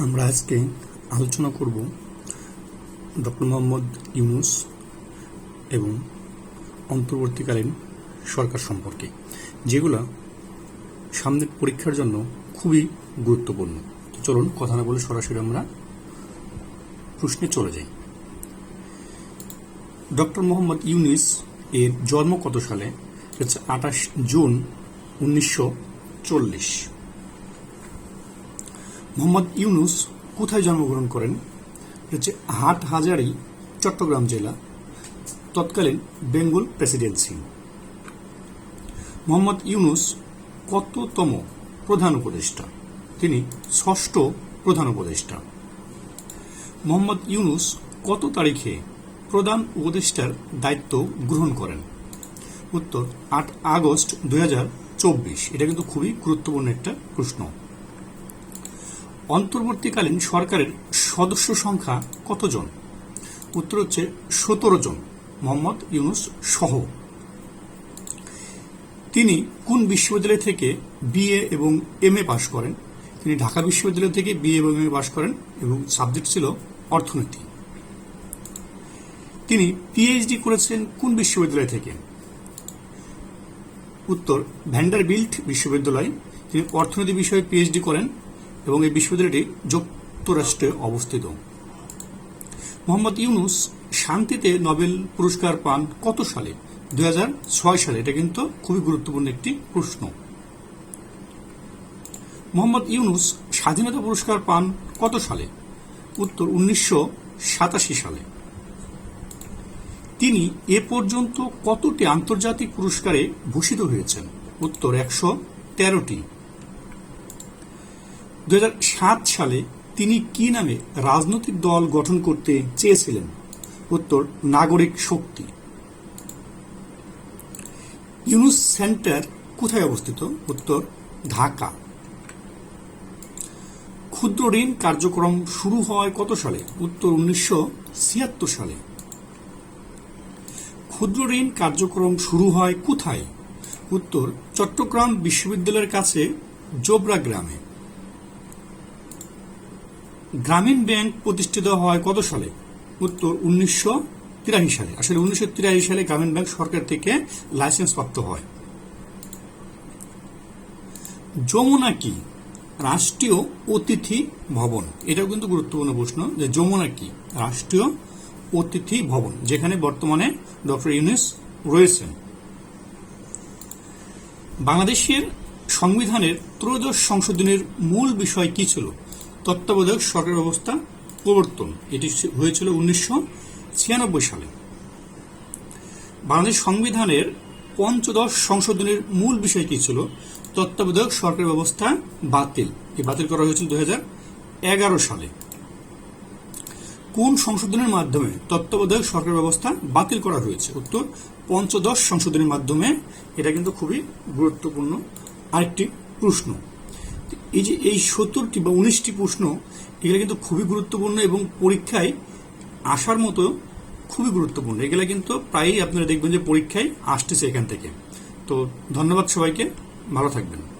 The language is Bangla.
আমরা আজকে আলোচনা করব ডক্টর মোহাম্মদ ইউনুস এবং অন্তর্বর্তীকালীন সরকার সম্পর্কে, যেগুলা সামনের পরীক্ষার জন্য খুবই গুরুত্বপূর্ণ। চলুন কথা না বলে সরাসরি আমরা প্রশ্নে চলে যাই। ডক্টর মোহাম্মদ ইউনুস এর জন্ম কত সালে? হচ্ছে আঠাশ জুন উনিশশো চল্লিশ। মোহাম্মদ ইউনুস কোথায় জন্মগ্রহণ করেন? হচ্ছে হাট হাজারি, চট্টগ্রাম জেলা। তৎকালীন বেঙ্গল প্রেসিডেন্সি। মোহাম্মদ ইউনুস কততম প্রধান উপদেষ্টা? তিনি ষষ্ঠ প্রধান উপদেষ্টা। মোহাম্মদ ইউনুস কত তারিখে প্রধান উপদেষ্টার দায়িত্ব গ্রহণ করেন? উত্তর, আট আগস্ট দু হাজার চব্বিশ। এটা কিন্তু খুবই গুরুত্বপূর্ণ একটা প্রশ্ন। অন্তর্বর্তীকালীন সরকারের সদস্য সংখ্যা কতজন? উত্তর হচ্ছে সতেরো জন। মোহাম্মদ ইউনুস সহ। তিনি কোন বিশ্ববিদ্যালয় থেকে বিএ এবং এম এ পাশ করেন? তিনি ঢাকা বিশ্ববিদ্যালয় থেকে বিএ এবং এম এ পাশ করেন এবং সাবজেক্ট ছিল অর্থনীতি। তিনি পিএইচডি করেছেন কোন বিশ্ববিদ্যালয় থেকে? উত্তর ভ্যান্ডারবিল্ট বিশ্ববিদ্যালয়। তিনি অর্থনীতি বিষয়ে পিএইচডি করেন। এবং এই বিশ্ববিদ্যালয়টি যুক্তরাষ্ট্রে অবস্থিত। মোহাম্মদ ইউনুস শান্তিতে নোবেল পুরস্কার পান কত সালে? দুই হাজার ছয় সালে। এটা কিন্তু খুবই গুরুত্বপূর্ণ একটি প্রশ্ন। মোহাম্মদ ইউনুস স্বাধীনতা পুরস্কার পান কত সালে? উত্তর, উনিশশো সাতাশি সালে। তিনি এ পর্যন্ত কতটি আন্তর্জাতিক পুরস্কারে ভূষিত হয়েছেন? উত্তর, একশো তেরোটি। দু হাজার সাত সালে তিনি কি নামে রাজনৈতিক দল গঠন করতে চেয়েছিলেন? উত্তর, নাগরিক শক্তি। ইউনুস সেন্টার কোথায় অবস্থিত? উত্তর, ঢাকা। ক্ষুদ্র ঋণ কার্যক্রম শুরু হয় কত সালে? উত্তর, উনিশশো ছিয়াত্তর সালে। ক্ষুদ্র ঋণ কার্যক্রম শুরু হয় কোথায়? উত্তর, চট্টগ্রাম বিশ্ববিদ্যালয়ের কাছে, জোবরা গ্রামে। গ্রামীণ ব্যাংক প্রতিষ্ঠিত হয় কত সালে? উত্তর, উনিশশো তিরাশি সালে। আসলে উনিশশো তিরাশি সালে গ্রামীণ ব্যাংক সরকার থেকে লাইসেন্স প্রাপ্ত হয়। যমুনা কি? রাষ্ট্রীয় অতিথি ভবন। এটাও কিন্তু গুরুত্বপূর্ণ প্রশ্ন যে যমুনা কি? রাষ্ট্রীয় অতিথি ভবন, যেখানে বর্তমানে ডক্টর ইউনুস রয়েছেন। বাংলাদেশের সংবিধানের ত্রয়োদশ সংশোধনের মূল বিষয় কি ছিল? তত্ত্বাবধায়ক সরকার ব্যবস্থা প্রবর্তন। এটি হয়েছিল উনিশশো ছিয়ানব্বই সালে। বাংলাদেশ সংবিধানের পঞ্চদশ সংশোধনের মূল বিষয় কি ছিল? তত্ত্বাবধায়ক সরকার ব্যবস্থা বাতিল। এই বাতিল করা হয়েছিল হাজার এগারো সালে। কোন সংশোধনের মাধ্যমে তত্ত্বাবধায়ক সরকার ব্যবস্থা বাতিল করা হয়েছে? উত্তর, পঞ্চদশ সংশোধনের মাধ্যমে। এটা কিন্তু খুবই গুরুত্বপূর্ণ আরেকটি প্রশ্ন। এই যে এই সত্তরটি বা উনিশটি প্রশ্ন, এগুলো কিন্তু খুবই গুরুত্বপূর্ণ এবং পরীক্ষায় আসার মতো খুবই গুরুত্বপূর্ণ। এগুলো কিন্তু প্রায়ই আপনারা দেখবেন যে পরীক্ষায় আসতেছে এখান থেকে। তো ধন্যবাদ সবাইকে। ভালো থাকবেন।